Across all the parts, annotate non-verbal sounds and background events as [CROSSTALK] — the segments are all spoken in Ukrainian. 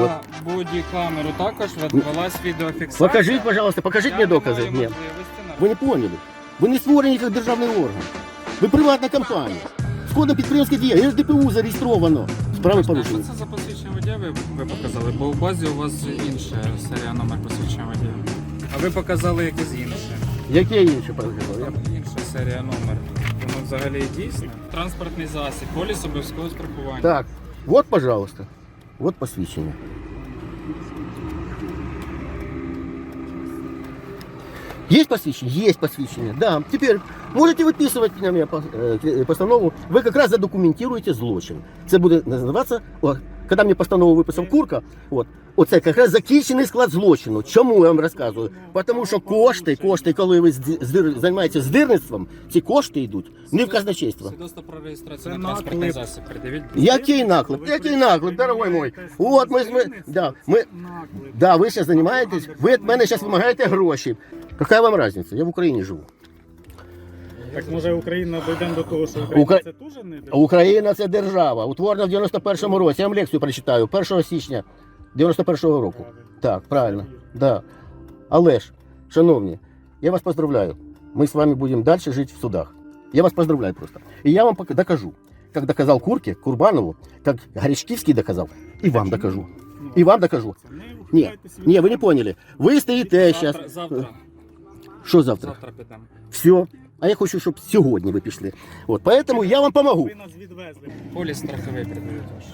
На боді-камеру також велась відеофіксація. Покажіть, пожалуйста, покажіть Я мені докази. Ні. Ви не поняли. Ви не створені як державний орган. Ви приватна компанія. З кодом підприємської дії, РДПУ зареєстровано. Справи А що це за посвідчення водія ви, ви показали? Бо в базі у вас інша серія номер посвідчення водія. А ви показали якесь інше. Яке інше? Я- Там інша серія номер. Воно взагалі дійсне. Транспортний засіб, поліс обов'язкового страхування. Так, вот, пожалуйста. Вот посвящение. Есть посвящение? Есть посвящение, да. Теперь можете выписывать на меня э, э, постанову. Вы как раз задокументируете злочин. Это будет называться коли мені постанову виписав Курка, от, оце якраз закінчений склад злочину. Чому я вам розказую? Тому що кошти, кошти, коли ви здир- займаєтеся здирництвом, ці кошти йдуть не в казначейство. Який наклеп? Який наклеп, дорогой мой? Вот ми, ми, да, ми, да, ви зараз займаєтесь, ви від мене зараз вимагаєте гроші. Яка вам різниця? Я в Україні живу. Так може Україна дійдемо до того, що Україна Укра- це теж не А Україна це держава, утворена в 91-му році. Я вам лекцію прочитаю, 1 січня 91-го року. Так, правильно. Да. Але ж, шановні, я вас поздравляю. Мы с вами будем дальше жить в судах. Я вас поздравляю просто. И я вам пока докажу, как доказал Курке, Курбанову, как Горячкивский доказал, и вам докажу. И вам докажу. Ні, ні, ви не поняли. Ви стоїте зараз. Завтра, завтра, Що завтра? завтра підемо. Все. А я хочу, щоб сьогодні ви пішли. От, поэтому я вам помогу. Ви нас відвезли. Поліс страховий придивіть ваш.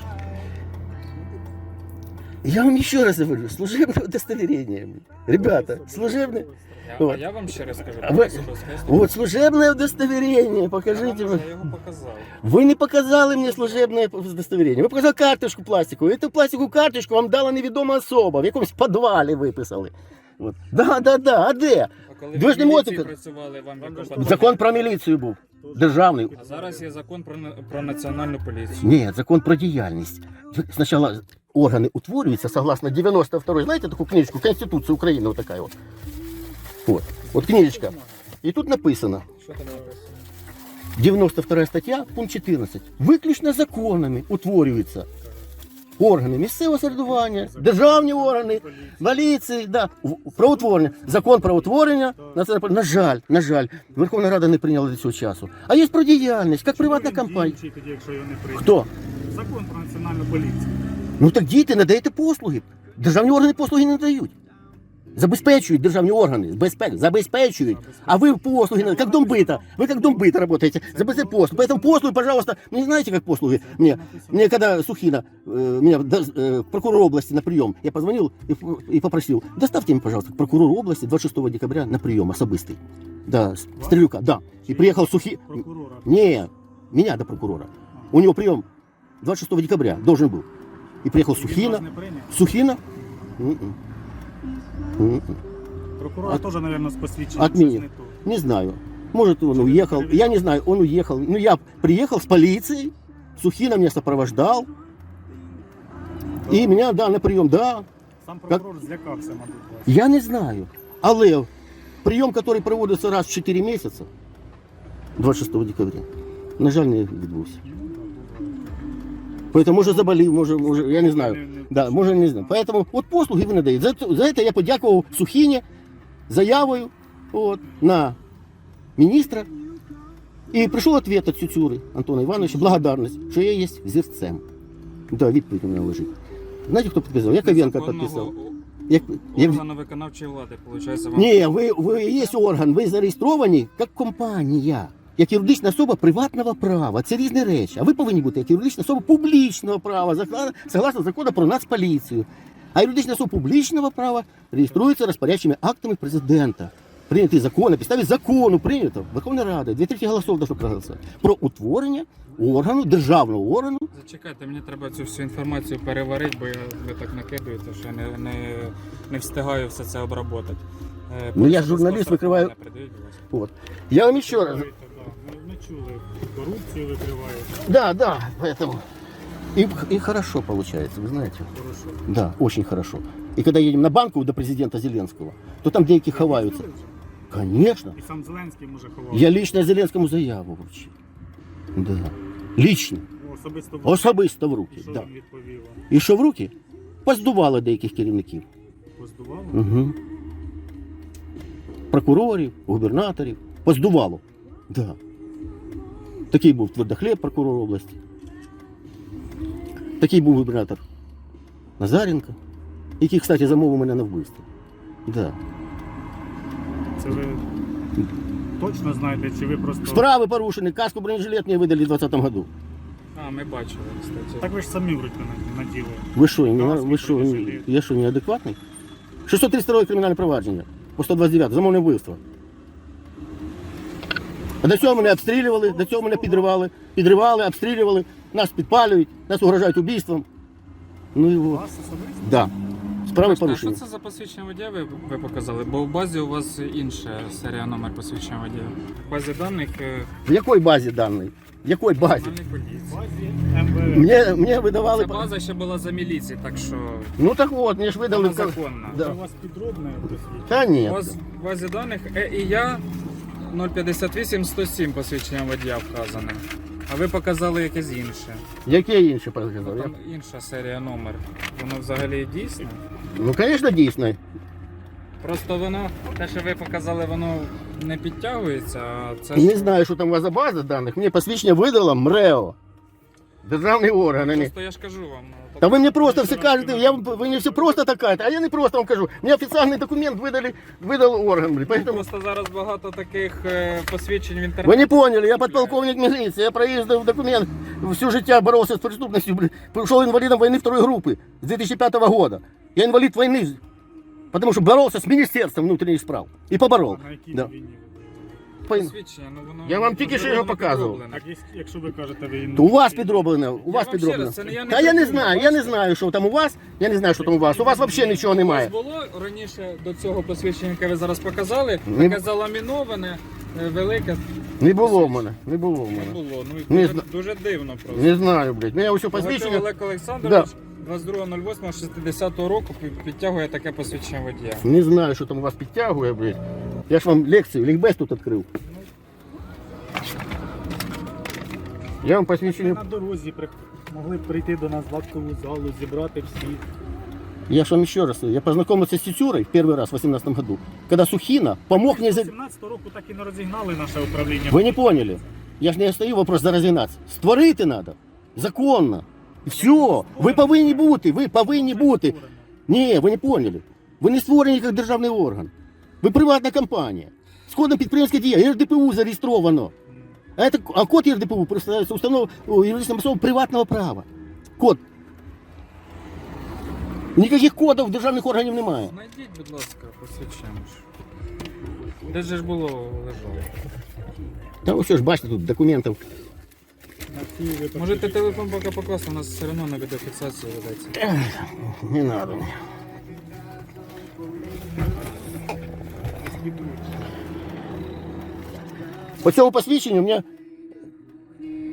Я вам еще раз говорю, служебное удостоверение. Ребята, служебное. Я, Вот. а я вам ще раз скажу. А ви- поліс обов'язкового Вот служебное удостоверение, Я покажите. вам вы. вже його показав. Вы не показали мне служебное удостоверение. Ви показали карточку пластикову. Эту пластикову карточку вам дала невідома особа, в якомусь підвалі виписали. От. Да, да, да. А де? Коли Ви ж не можете- працювали, вам? Закон про міліцію був. Державний. А зараз є закон про, на- про національну поліцію. Ні, закон про діяльність. Спочатку органи утворюються согласно 92 знаєте таку книжку Конституція України, вот такая вот. Вот. Вот книжечка. І тут написано, Що там написано? 92 стаття, пункт 14. Виключно законами утворюються органи місцевого середування, державні органи, поліції, да, правотворення. Закон правотворення на на жаль, на жаль, Верховна Рада не прийняла до цього часу. А є про діяльність, як приватна компанія. Хто? Закон про національну поліцію. Ну так дійте, надаєте послуги. Державні органи послуги не надають. Забезпечують державні органи, безпеки, забезпечують. А вы послуги, надаете, как домбыта, вы как домбыта работаете, забезпечите послуги. Поэтому послуги, пожалуйста, не знаете, как послуги? Мне, мне когда Сухина, э, меня до- э, прокурор области на прием, я позвонил и, и попросил, доставьте мне, пожалуйста, к прокурору области 26 декабря на прием особистый. Да, с- Стрелюка, да. И приехал Сухи... Прокурора. Не, меня до прокурора. У него прием 26 декабря должен был. И приехал Він Сухина. вас не прийняв. Сухина? М-м. Прокурора От- теж, мабуть, з посвідченням. от щось мене. не знаю. Может, он уехал. Я не знаю, он уехал. Ну, я приехал с полицией. Сухина меня сопровождал. И меня, да, на прием, да. Сам прокурор злякався, мабуть, вас. Я не знаю. Але прийом, який проводиться раз в 4 місяці, 26 декабря, на жаль, не відбувся. Поэтому, може, заболів, може, може, я не знаю. Да, може, не знаю. Поэтому от послуги ви надаєте. За, за це я подякував Сухіні заявою от, на міністра. І прийшов відповідь від Цюцюри Антона Івановича, благодарність, що я є зірцем. Да, відповідь у мене лежить. Знаєте, хто підписав? Яковенко Законного підписав. Як, як, Органу виконавчої влади, виходить, вам ні, ви, ви є орган, ви зареєстровані як компанія, як юридична особа приватного права. Це різні речі. А ви повинні бути як юридична особа публічного права, согласно закону про нацполіцію. А юридична особа публічного права реєструється розпорядчими актами президента. Прийнятий закон на підставі закону прийнято Верховна Рада, дві треті голосів должно проголосувати про утворення органу, державного органу. Зачекайте, мені треба цю всю інформацію переварити, бо я, ви так накидуєте, що я не, не, не встигаю все це обработати. Е, Ну, я журналіст, викриваю-. От. Я вам ще раз. Викриваєте, да. Ми, ми чули, корупцію викриваєте. Да, да, поэтому. И, и хорошо получается, вы знаете. Хорошо. Да, очень хорошо. И когда едем на банку до президента Зеленского, то там деякі ховаються. Конечно. І сам Зеленський може ховати. Я лично Зеленському заяву вручив. Да. Лично. Особисто в Особисто в І руки. що Да. він відповів вам? І що в руки? Поздували деяких керівників. Поздувало? Угу. Прокурорів, губернаторів. Поздувало. Да. Такий був твердохліб прокурор області. Такий був губернатор Назаренко, який, кстати, замовив мене на вбивство. Да. Це ви точно знаєте, чи ви просто. Справи порушені, каску бронежилет мені видали в 2020 году. А, ми бачили, кстати. Так ви ж самі вроді на- наділи. Ви що, ви що, бронежилет. я що, неадекватний? 632 кримінальне провадження по 129, замовне вбивство. А до цього мене обстрілювали, до цього мене підривали, підривали, обстрілювали, нас підпалюють, нас угрожають убійством. Ну і во. Вас особисто? Да. Справи А що це за посвідчення водія ви, ви показали? Бо в базі у вас інша серія номер посвідчення водія. В базі даних е, В якій базі даної? В якій базі? Національної поліції. Мені, мені видавали. Ця база ще була за міліції, так що Ну так от, мені ж видали. вона законна. Да. У вас підробне посвідчення. Та ні. У вас в базі даних Е і я 058 107 посвідчення водія вказане. А ви показали якесь інше. Яке інше показали? Там інша серія номер. Воно взагалі дійсне. Ну, звісно, дійсно. Просто воно, те, що ви показали, воно не підтягується, а це Не ж знаю, що там у вас за база даних. Мені посвідчення видало МРЕО. Державний орган. а не- просто я ж кажу вам. ну, Та ви мені просто все кажете, я, вам- ви мені все просто так кажете, а я не просто вам кажу. Мені офіційний документ видали, видал орган. блін. Ну, Поэтому... Просто зараз багато таких е, посвідчень в інтернеті. Ви не поняли, я подполковник милиции, я проездил документ, всю життя боролся с преступностью, блин. пришел инвалидом войны второй группы с 2005 года. Я инвалид войны, потому что боролся с Министерством внутренних справ. И поборол. А на якій Да. війні ви Посвідчення, ну воно Я вам тільки що його воно показував. підроблене. Так, якщо- якщо ви кажете, ви То у вас підроблене, у вас вам ще підроблене. раз, це не я не Та я не придумав, знаю, я не знаю, що там у вас, я не знаю, що там у вас. У вас взагалі нічого У вас було раніше до цього посвідчення, яке ви зараз показали, Не- таке заламіноване, е, велике. Не було в мене, не було в Не мене. було. Ну, Не дуже, зна- дуже дивно просто. Не знаю, блядь. Мене ось Богатиров посвідчення. Олег Олександрович 22.08.60 року пі- підтягує таке посвідчення водія. Не знаю, що там у вас підтягує, блядь. Я ж вам лекцію, лікбез тут відкрив. Я вам Ви посвідчення. на дорозі при- могли б прийти до нас в актову залу, зібрати всіх. Я ж вам еще раз, я познакомился с Тетюрой в первый раз в 2018 году, когда Сухина помог мне... За... 17 року так і не розігнали наше управління. Вы не поняли. Я ж не стою вопрос за розігнатися. Створити надо. Законно. Все. Ви повинні бути, ви повинні бути. Ні, ви не поняли. Ви не створені як державний орган. Ви приватна компанія. З кодом підприємська дія, РДПУ зареєстровано. А, это, а код РДПУ представляється установ о, юридичним особам приватного права. Код. Ніяких кодів державних органів немає. Знайдіть, будь ласка, посвідчення. ж. Де ж було лежало? Та ось ж бачите тут документів. На всі випадки. Можете телефон поки покласти, у нас все одно на відеофіксацію ведеться. Не надо. По цьому посвідченню у мене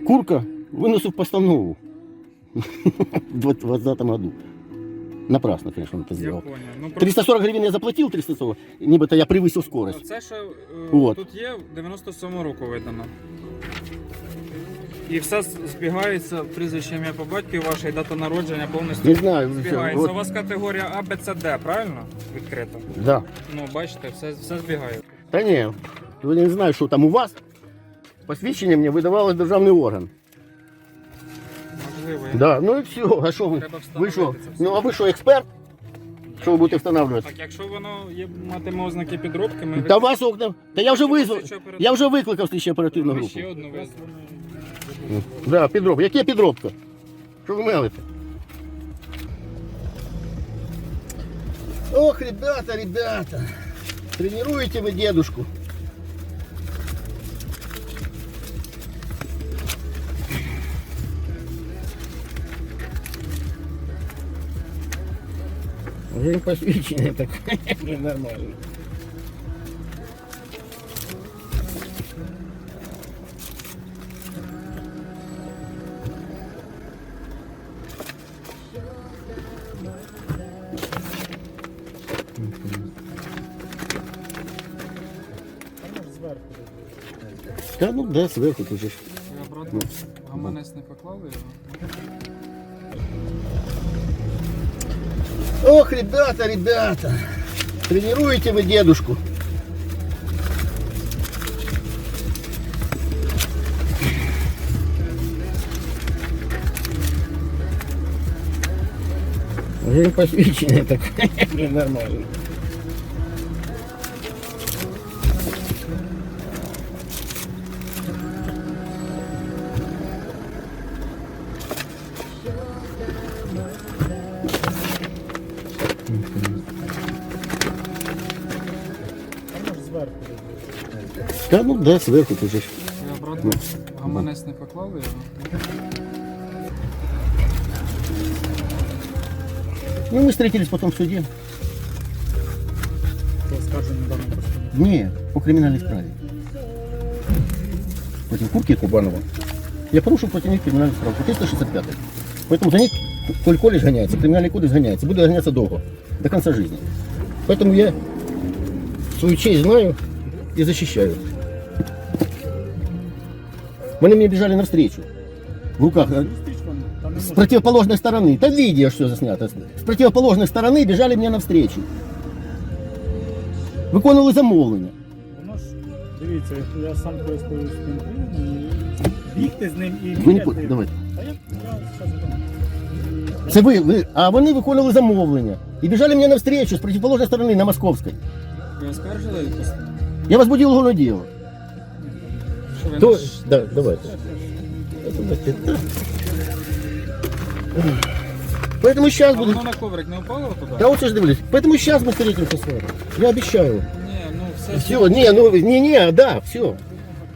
Курка винесив постанову [LAUGHS] в 2020 году. Напрасно, конечно, он это Я сделал. понял. Ну, просто 340 гривен я заплатил, 340, нібито я превысил скорость. Це ще е, Вот. тут є 97 року видано. І все збігається, прізвище ім'я по батькові ваше і дата народження повністю Не знаю, збігається. вот, У вас категорія А, Б, С, Д, правильно? Відкрита. да. Ну, бачите, все, все збігає. Та ні, я не знаю, що там у вас. Посвідчення мені видавалось державний орган. Можливо, я... Да, ну і все. А що ви? Треба Ви що? це все. Ну а ви що, експерт? Що ви будете встановлювати? Так, якщо воно є матиме ознаки підробки, ми Та вас окна. Та я вже визвав. Я вже викликав слідчу оперативну групу. ще одну визвали. Да, підробка. Яке підробка? Що ви мелите? Ох, ребята, ребята. Тренируете вы дедушку. Уже посвящение такое [LAUGHS] ненормально. Ну да, сверху ты же. ж. Ви обратно гаманець не поклали його? Ох, ребята, ребята, тренируете вы дедушку. Уже посвящение [LAUGHS] такое, нормально. Да, ну да, сверху ты же. Ви обратно гаманець не поклали його? Ну, мы встретились потом в суде. Не, по криминальной справе. Против Курки Кубанова. Я порушил против них криминальную справу. По 365. Поэтому за них, коль колледж гоняется, криминальный кодекс гоняется. Буду гоняться долго. До конца жизни. Поэтому я свою честь знаю и защищаю. Вони мне бежали навстречу. В руках э, Зустріч вам, там не с може. противоположной стороны. Там видео все заснято. С противоположной стороны бежали мне навстречу. Виконували замовлення. Воно ж, дивіться, я сам користуюсь тим приємним, і бігти з ним і Ви не бігати. поняли, давайте. А я, я зараз дам. Це ви, ви, а вони виконували замовлення і біжали мені навстречу з противоположної сторони на Московській. Ви оскаржили постанову? Я возбудил уголовное дело. Що ви То, наш- да, давайте. Поэтому сейчас А буду... воно на коврик не упало туди? Да вот сейчас дивлюсь. Поэтому сейчас мы встретимся с вами. Я обещаю. Ні, ну все. Все, не, ну, не, не, да, все.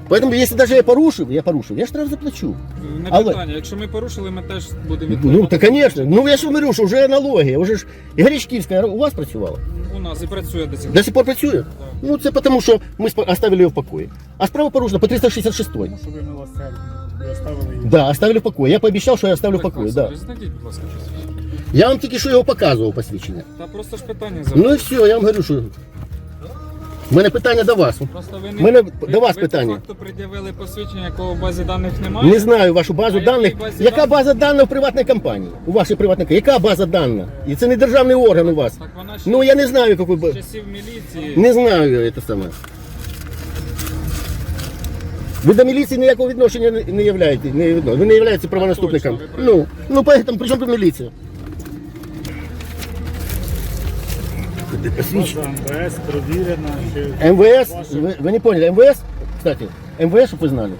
Поэтому, если даже я порушив, я порушив, я штраф заплачу. Не Але- питання. Якщо ми порушили, ми теж будемо Ну, то, конечно. Ну, я ж говорю, що вже аналогія. Уже ж і Горячківська у вас працювала? Нас і працює до цих До сих пор працює? Ну, це тому, що ми оставили його в покої. А справа порушена по 366 Тому що ви милосердні. Ви оставили її. Да, оставили в покої. Я пообіцяв, що я оставлю в покої. Да. Знайдіть, будь ласка, посвідчення. Я вам тільки що його показував посвідчення. Та просто ж питання Ну задали. і все, я вам говорю, що. У мене питання до вас. Просто ви не мене ви, до вас ви питання. по факту пред'явили посвідчення, якого в базі даних немає. Не знаю вашу базу А якій даних. базі Яка даних? база даних в приватній компанії? У вашій приватній компанії? Яка база даних? І це не державний орган у вас. Так вона ще Ну я не знаю, який з база. часів міліції. Не знаю це саме. Ви до міліції ніякого відношення не- не являєте. Не, відно- ви не являєтеся правонаступником. Точно, ви праві. Ну, ну поэтому при чому тут міліція? База МВС перевірена. Чи... МВС, Ваши- вы, вы не поняли, МВС, кстати, МВС, чтобы вы знали,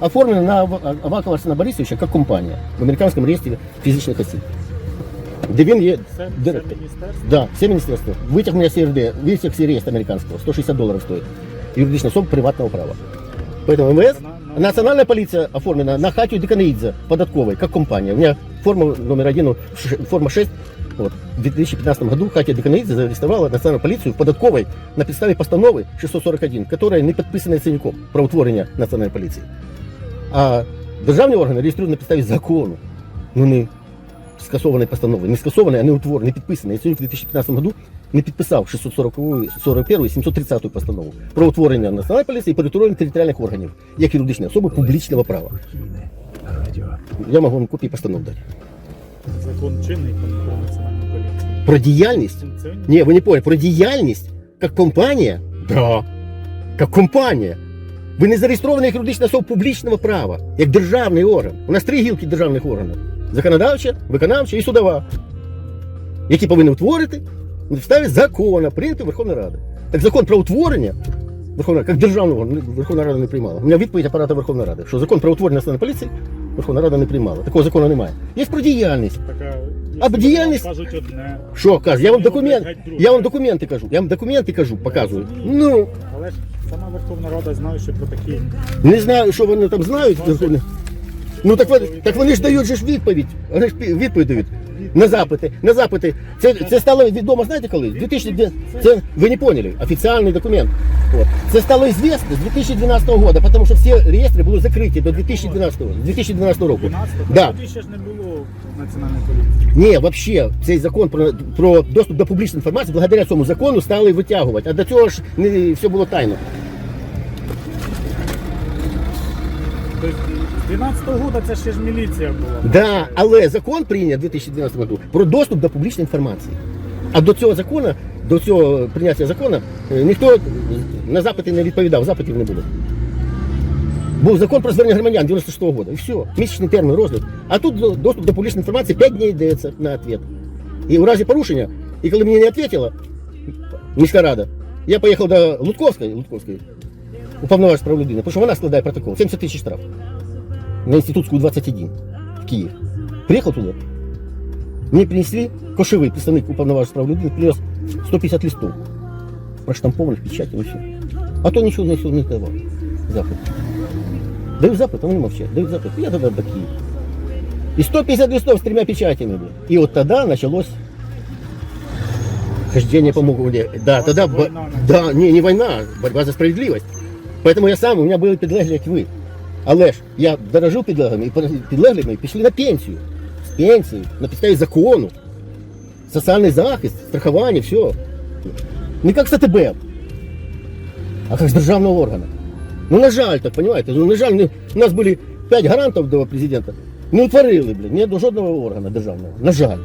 оформлено на Ав- Авакова Арсена Борисовича как компания в американском реестре физичных осіб. Де він є, Це, де- це міністерство. да, все міністерство. Витяг мене СРД, витяг з реєстра американського, 160 долларов стоит. Юридичная особа приватного права. Поэтому МВС, На- на- национальная полиция оформлена на Хатю Деканаидзе, податковой, как компания. У меня форма номер один, ш- форма 6. Вот. В 2015 году Хатя Деканаидзе зарегистрировала национальную полицию в податковой на підставі постанови 641, которая не підписана Яценюком про утворення національної поліції. А державні органи реєструють на підставі закону. Ну не скасованої постанови. Не скасованої, а не утвореної, не підписаної. Яценюк в 2015 году не підписав 640, 41 і 730 постанову про утворення національної поліції і перетворення територіальних органів як юридичної особи публічного права. Я можу вам копії постанов дати. Закон чинний про національну поліцію. Про діяльність. Не, вы не поняли. Про діяльність как компанія? Да. Как компанія. Ви не зареєстровані як юридична особа публічного права, як державний орган. У нас три гілки державних органів: законодавча, виконавча і судова, які повинні утворити на підставі закону, прийнятого Верховної Ради. Так закон про утворення Верховна як державного Верховна Рада не приймала. У мене відповідь апарату Верховної Ради, що закон про утворення стану поліції Верховна Рада не приймала. Такого закону немає. Є про діяльність. Така, А діяльність- кажуть одне, Що каже? Я вам документ, я вам документи кажу. Я вам документи кажу, показую. Ну. але ж сама Верховна Рада знає, що про такі Не знаю, що вони там знають. Верховні. Ну так вони, так вони ж дають же ж відповідь. Вони ж пі- відповідь дають. На запити, на запити. Це, це стало відомо, знаєте коли? 2000, це, ви не поняли, офіційний документ. От. Це стало известно з 2012 року, тому що всі реєстри були закриті до 2012, 2012 року. 12 Да. тоді ще ж не було національної поліції. Ні, взагалі, цей закон про, про доступ до публічної інформації, благодаря цьому закону стали витягувати. А до цього ж не все було тайно. Тобто з 12-го року це ще ж міліція була. Да, але закон прийнят в 2012 году про доступ до публічної інформації. А до цього закону, до цього прийняття закону, е, ніхто на запити не відповідав, запитів не було. Був закон про звернення громадян 96-го року. І все, місячний термін розгляд. А тут до- доступ до публічної інформації 5 днів дається на відповідь. І у разі порушення, і коли мені не відповіла міська рада, я поїхав до Лутковської, Лутковської уповноваженої прав людини, тому що вона складає протокол. 70 тисяч штраф. На Інститутську 21 в Київ. Приїхав туди. Мені принесли кошевий представник уповноваженої прав людини, принес 150 листов проштампованных печатей, все. А то ничего, ничего не давал. Запад. Даю запад, а они молчат. Дают запад. Я тогда до Киева. И 150 листов с тремя печатями. блин. И вот тогда началось хождение по Могиле. Да, тогда... бо- война Да, не, не война, борьба за справедливость. Поэтому я сам, у меня были підлеглі, як ви. Але ж я дорожив підлеглими, і підлеглі мої пішли на пенсію. З пенсії, на підставі закону. Соціальний захист, страхування, все. Не як з АТБ, а як з державного органу. Ну, на жаль, так, понимаете? Ну, на жаль, у нас були 5 гарантів до президента. Не утворили, блін, ні до жодного органу державного. На жаль.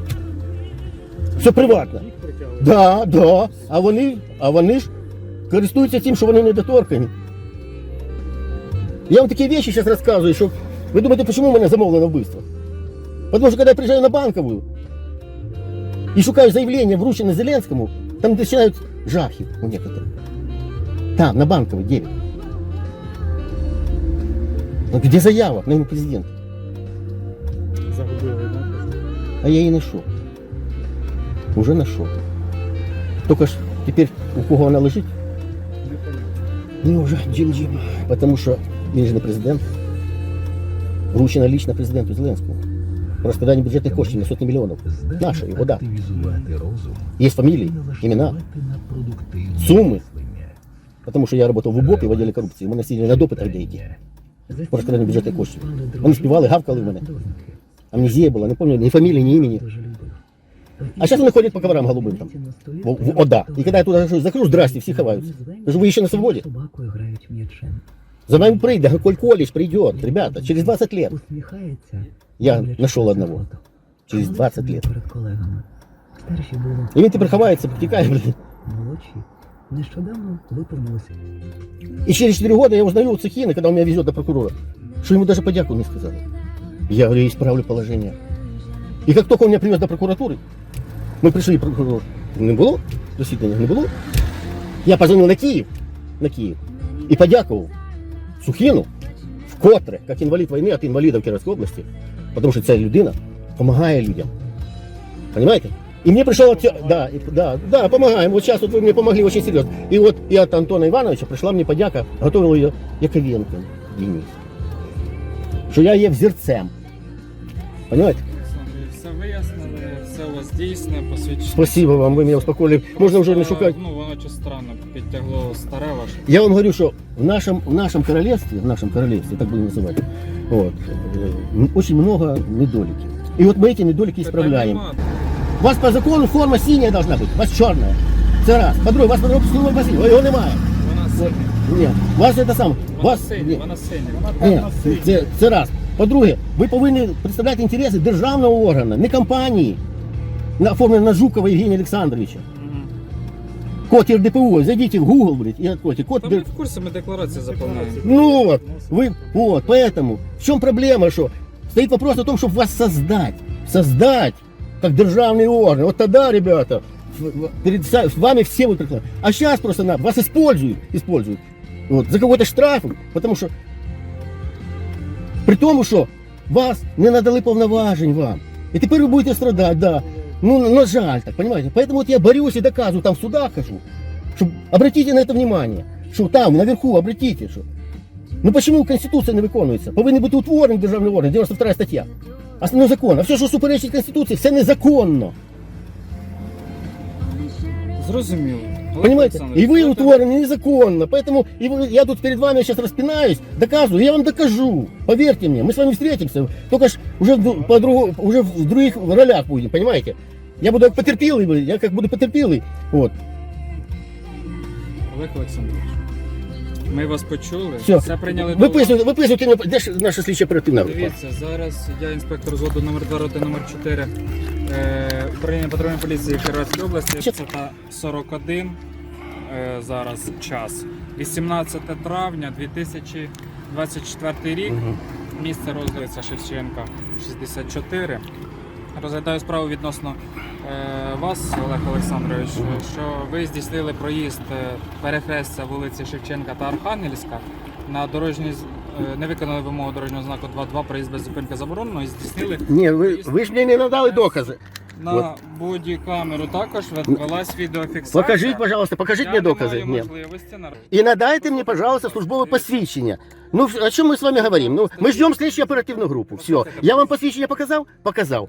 Все приватно. Да, да. А вони, а вони ж користуються тим, що вони недоторкані. Я вам такі речі зараз розказую, що ви думаєте, чому мене замовлено вбивство? Потому що коли я приїжджаю на банкову і шукаю заявлення, вручене Зеленському, там починають жахи у некоторых. Там, на банковой 9. Ну, где заява на ім'я президента? Загубили, да? А я її знайшов. Уже знайшов. Тільки ж тепер у кого вона лежить? Непонятно. Ну вже Джим-Джим. Тому що Він же не президент. Вручена лично президенту Зеленському. Про розкладання бюджетних коштів на сотні мільйонів. Вода. Активізувати розум Є фамілії, імена, суми. Тому що я працював в УБОПі в відділі корупції. Мене сиділи на допитах деякі. По розкладанню бюджетних коштів. Вони співали, гавкали в мене. Амнезія була, не пам'ятаю ні фамілії, ні імені. А зараз вони ходять по коврам голубим там. В, в ОДА. І коли я туди захожу, здрасте, всі ховаються. Кажу, ви ще на свободі? Собакою грають м'ячем. За нами прийде, Коль Коліч прийде, ребята, через 20 лет. Усміхається. Я дивлячись знайшов на одного. фото. Через Ховається 20 лет. Перед колегами. Старші були І він тепер ховається, втікає, блін. молодші. Нещодавно виповнилося. И через 4 года я узнаю у Цехина, когда он меня везет до прокурора, что ему даже подяку не сказали. Я говорю, я исправлю положение. И как только он меня привез до прокуратуры, мы пришли к прокурору. Не было? Засідання не було. Я позвонив на Київ, на Київ і подякував Сухіну вкотре, як інвалід війни від інвалідів Кіровської області, тому що ця людина допомагає людям. Понимаете? И мне пришел от да, да, да, помогаем. Вот сейчас вот вы мне помогли очень серьезно. И вот и от Антона Ивановича пришла мне подяка, готовил ее Яковенко Денис. Що я є взірцем. Понимаете? Все вияснили, все у вас дійсне, посвідчення. Спасибо вам, ви мене успокоїли. Можна вже не шукати. Ну, воно странно підтягло старе ваше. Я вам говорю, що в нашем, в нашем королевстве, в нашем королевстве, так будем называть, вот, э, очень много недоликов. И вот мы эти недолики исправляем. Питань У вас по закону форма синяя должна быть, у вас черная. Це раз. По-друге, у вас по слово басейн, його немає. Вона синя. Ні, у вас це саме. У Вона вас, синя, ні, вона синя. Вона ні, певна синя. це, це раз. По-друге, ви повинні представляти інтереси державного органу, не компанії, на- оформлені на Жукова Євгенія Олександровича. Мгм. Код РДПУ, зайдите в Google, блядь, и откройте. Код Та ми ДР- в курсі, ми декларацію заповняємо. Ну вот, вы, вот, поэтому, в чем проблема, что стоит вопрос о том, чтобы вас создать, создать, как державный орган. Вот тогда, ребята, в- в- перед са- вами все будут прекрасно. А сейчас просто на, вас используют, используют, вот, за какой-то штраф, потому что, при тому, що вас не надали повноважень вам. І тепер ви будете страдати, да. Ну, на жаль, так, понимаете? Поэтому вот я борюсь и доказываю, там в судах хожу, что обратите на это внимание, что там, наверху, обратите, что Ну почему Конституція не виконується? Повинен бути утворений державний орган, 92 стаття. Основний закон. А все, що суперечить Конституції, це незаконно. Зрозуміло. Олег Понимаете? Олександрович, И вы це- утворены незаконно. Поэтому и вы- я тут перед вами сейчас распинаюсь, доказываю, я вам докажу. Поверьте мне, мы с вами встретимся. Только ж уже, в ду- по другу- уже в других ролях будем, понимаете? Я буду как потерпілий, я как буду потерпілий. Вот. Олег Олександрович. Ми вас почули. Все. Все прийняли до уваги. Виписуйте, виписуйте, мені, де ж наша слідча оперативна група? Дивіться, зараз я інспектор зводу номер 2 роти номер 4 е, управління патрульної поліції Кіровської області. Це та 41 е, зараз час. 18 травня 2024 рік. Мгм. Місце розгляду Шевченка 64. Розглядаю справу відносно е, вас, Олег Олександрович, що ви здійснили проїзд е, перехрестя вулиці Шевченка та Архангельська на дорожній з- не виконали вимогу дорожнього знаку 2.2 проїзд без зупинки заборонено і здійснили Ні, ви, ви ж мені не надали докази. На боді-камеру також відбулась відеофіксація. Покажіть, пожалуйста, покажіть мені докази. Ні. можливості на И надайте мені, пожалуйста, службове посвідчення. Ну, о чем мы с вами говорим? Ну, мы ждем следующую оперативную группу. Все. Я вам посвящение показал? Показал.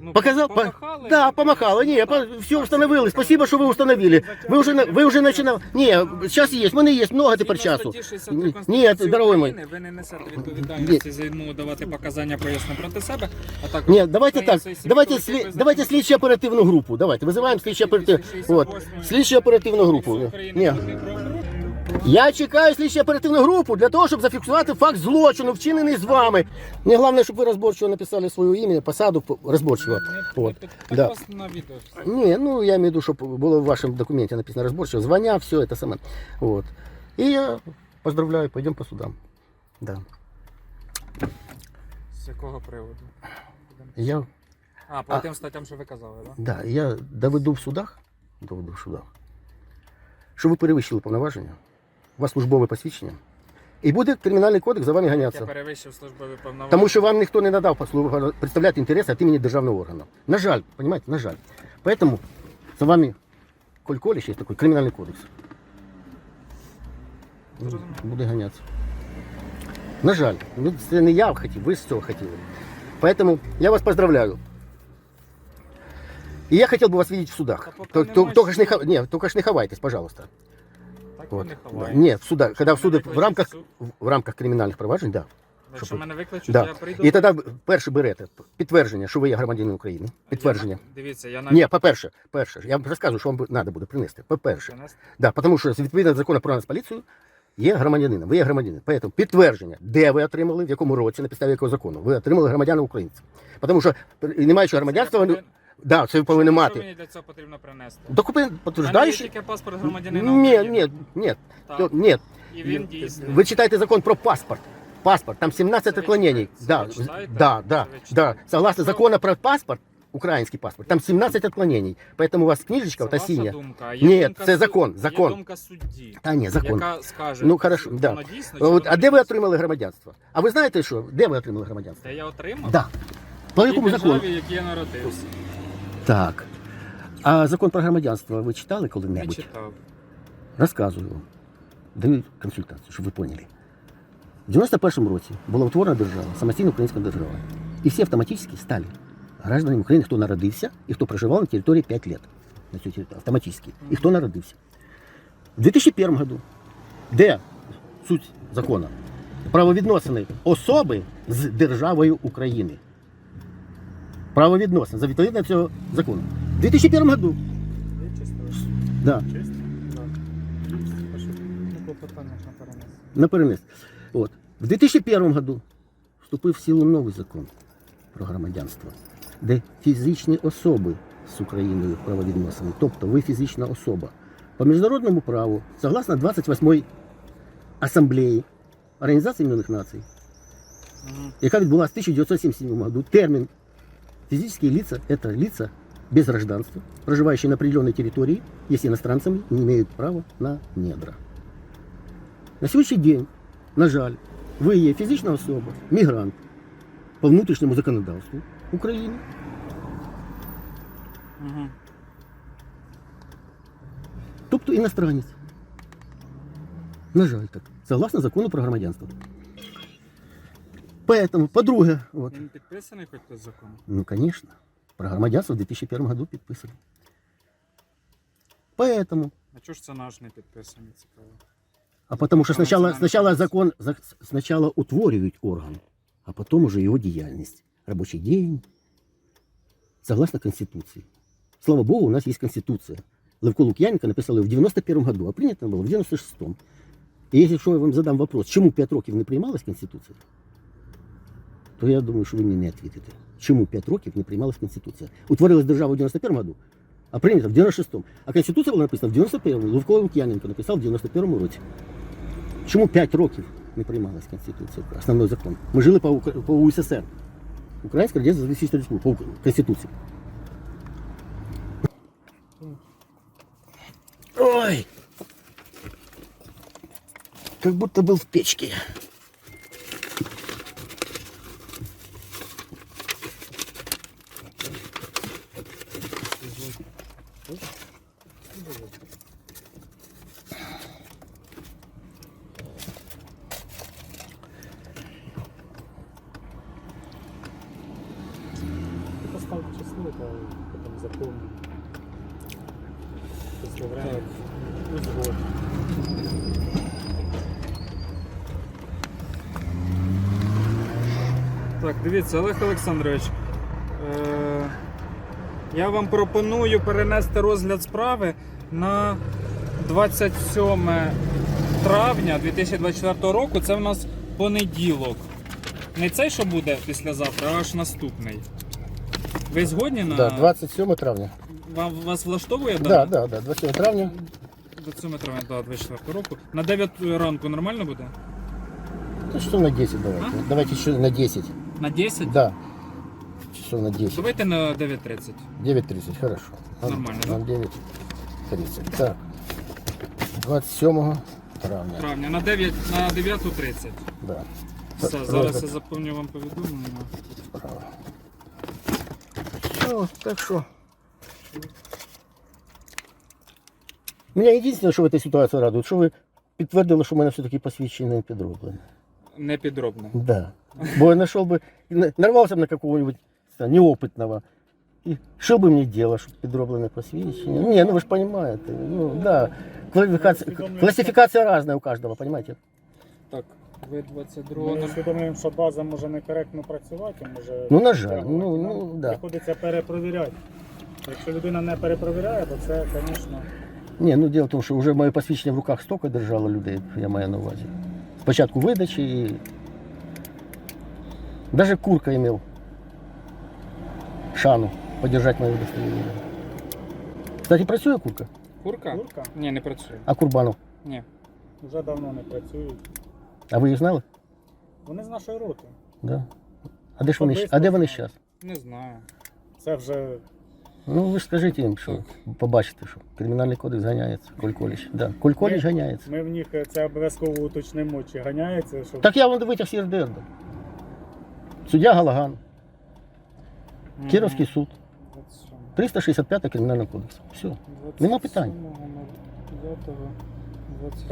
Ну, Показал? По- помахали? Да, помахала. Не, все установили. Спасибо, что вы установили. Вы уже, на- вы уже начинали. Не, сейчас есть. Мене есть много тепер Згідно часу. статті 63 Ні, Конституції Нет, дорогой мой. України, Ви не несете відповідальності за відмову давати показання прояснення проти себе, а також Нет, давайте так. таємниці сім'ї, Давайте, які сли- ви давайте законом- слідчу оперативну групу. Давайте, вызываем слідчу оперативну. Вот. Слідчу оперативну групу. України Ні. Я чекаю слідчу оперативну групу для того, щоб зафіксувати факт злочину, вчинений з вами. Мені головне, щоб ви розборчиво написали своє ім'я, посаду розборчиво. От. Да. Ні, ну я в виду, щоб було в вашому документі написано розборчиво, звання, все це саме. Вот. І я поздравляю, пойдемо по судам. Да. З якого приводу? Я, А, по А. тим статтям, що ви казали, так? да, я доведу в судах, доведу в судах, що ви перевищили повноваження, у вас службове посвідчення, і буде кримінальний кодекс за вами Я ганятися. перевищив службові повноваження. Тому що вам ніхто не надав послуг- представляти інтереси від імені державного органу. На жаль, понимаете, на жаль. Поэтому за вами коль коліш є такий кримінальний кодекс. Ну, Зрозуміло. Буде ганятися. На жаль, ну, це не я хотів, ви з цього хотіли. Поэтому я вас поздравляю. И я хотел бы вас видеть в судах. Да пока То- не то- можешь. Только ж не, хо- не, только ж не ховайтесь, пожалуйста. Вот. не Да. ховаєте. В судах, когда в Якщо суды, в рамках, в рамках кримінальних проваджень, да. Якщо щоб- мене викличуть, Да. я прийду. І тоді перше берете підтвердження, що ви є громадянин України. Підтвердження. Я на- Дивіться, я навіть Ні, по-перше, перше, я вам розказую, що вам треба буде принести. По-перше, да, тому що відповідно до закону про нас поліцію є громадянином. Ви є громадянин. Поэтому підтвердження, де ви отримали, в якому році, на підставі якого закону. Ви отримали громадяна українця. Тому що не маючи громадянства, ви, повинен- да, це ви повинні Що мати. мені для цього потрібно принести? Документ У мене є підтверджуючий. тільки паспорт громадянина Ні, України. ні, ні, Так. ні. І він дійсний. Ви читаєте закон про паспорт. Паспорт, там 17 Це ви отклонений. читаєте? Да, Це ви читаєте? да, да, Це ви да. читаєте? Согласно Ну, закону про паспорт, український паспорт, там 17 отклонений. Поэтому у вас книжечка Це та ваша синя. думка. а є Ні, думка це суд- закон, Є закон. думка судді, Та ні, закон. яка скаже, Ну, хорошо, воно да. дійсно, чи От, воно а де ви дійсно. отримали громадянство? А ви знаєте що? Де ви отримали громадянство? Де я отримав? Да. По В тій якому закону? державі, в якій я народився. Так. А закон про громадянство ви читали коли-небудь? читав. Розказую вам. Даю консультацію, щоб ви поняли. В 91-му році була утворена держава, самостійна українська держава. І всі автоматично стали гражданами України, хто народився і хто проживав на території 5 років. На цій території, автоматично. І хто народився. В 2001 году, де суть закону? Правовідносини особи з державою України. Правовідносини за відповідно цього закону. В 2001 году. Да. Чисто? Так. Ну, клопотання ж на перенес. на перенес. От. В 2001 году вступив в силу новий закон про громадянство, де фізичні особи з Україною правовідносини, тобто ви фізична особа. По міжнародному праву, согласно 28-й асамблеї Організації Об'єднаних Націй, яка відбулася в 1977 году, термин физические лица – это лица без гражданства, проживающие на определенной территории, если иностранцами не имеют права на недра. На сьогоднішній день, на жаль, ви є фізична особа, мігрант по внутрішньому законодавству України, Мгм. тобто іностранець. На жаль, так. Согласно закону про громадянство. Поэтому, по-друге, от, Він підписаний хоч той закон? Ну, конечно. Про громадянство в 2001 году підписали. Поэтому. А чого ж це наш не підписаний, цікаво? А потому что А сначала, национальный сначала комитет? закон за- сначала утворюють орган, а потом уже его деятельность. Рабочий день. Согласно Конституции. Слава Богу, у нас есть Конституция. Левко Лукьяненко написал ее в 91 году, а принято было в 96-м. И если что, я вам задам вопрос, чому 5 років не приймалась Конституція, то я думаю, що ви мені не відповідите. Чому 5 років не приймалась Конституція? Утворилась держава в 91 году, а прийнята в 96-му. А Конституція була написана в 91-му. Левко Лук'яненко написав в 91-му році. Чому 5 років не приймалась Конституція, основний закон? Ми жили по, Ук- по УССР. Українська Радянська Соціалістична Республіка, по Конституції. Ой! Как будто был в печке. Дивіться, Олег Олександрович. Е- я вам пропоную перенести розгляд справи на 27 травня 2024 року. Це в нас понеділок. Не цей, що буде післязавтра, а аж наступний. Ви згодні на. Да, 27 травня. Вам, вас влаштовує Да, дата? да, да, 27 травня. 27 травня да, 24 року. На 9 ранку нормально буде? Ну, часов на 10 давайте. А? Давайте еще на 10. На 10? Да. Часов на 10. Давайте на 9.30. 9.30, хорошо. На- Нормально, На 9.30. Так. 27 травня. Травня на 9 на 9.30. Да. Все, Так, зараз я розгляд заповню вам повідомлення. справи. Ну, так що. Мене єдине, що в цій ситуації радує, що ви підтвердили, що в мене все-таки посвідчення не підроблене. Не підробно. Да. Бо я нашел бы, на- нарвался бы на какого-нибудь не знаю, неопытного. И что бы мне дело, чтобы підроблене посвідчення? Не, ну вы же понимаете. Ну, да. Классификация, классификация разная у каждого, понимаете? Так, ви Ми 22 усвідомлюємо, що база може некоректно працювати, може. Ну, на жаль, підтягувати. ну, Нам ну, да. Приходиться перепровіряти. Якщо людина не перепровіряє, то це, звісно, Не, ну дело в том, что уже моє посвідчення в руках столько держало людей, я маю на увазі. Спочатку видачі і... Даже Курка имел шану подержать моє удостоверение. Кстати, працює Курка, Курка? курка Ні, не працює. а Курбанов. Ні. вже давно не працюють. А ви їх знали? Вони з нашої роти. Да. А де ж вони, щ- а де вони зараз? Не знаю. Це вже Ну ви ж скажіть їм, що побачите, що кримінальний кодекс ганяється. Коль Коліч. Да. Коль ганяється. ми в них це обов'язково уточнимо, чи ганяється, щоб Так я вам витяг з ЄРДР. Суддя Галаган, Кіровський суд, 365 кримінального кодексу. Все. Нема питань.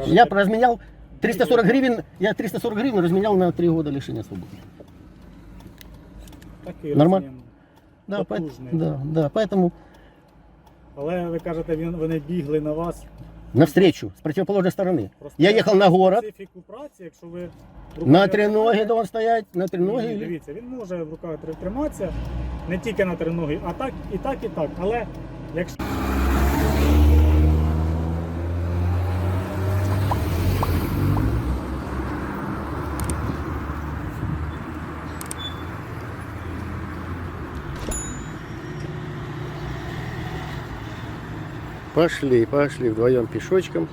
Я разменял 340 гривен, я 340 гривен разменял на 3 года лишения свободы. такий Нормально. розмін. Да, поэт- Потужний. да, да, поэтому Але ви кажете, він- вони бігли на вас. навстречу, с противоположной стороны. Просто Я ехал на город, специфіку праці, якщо ви на треноге должен стоять, на Ні, треноге. Дивіться, він може в руках триматися не тільки на три ноги, а так, і так, і так. Але якщо Пошли, пошли вдвоем пешочком.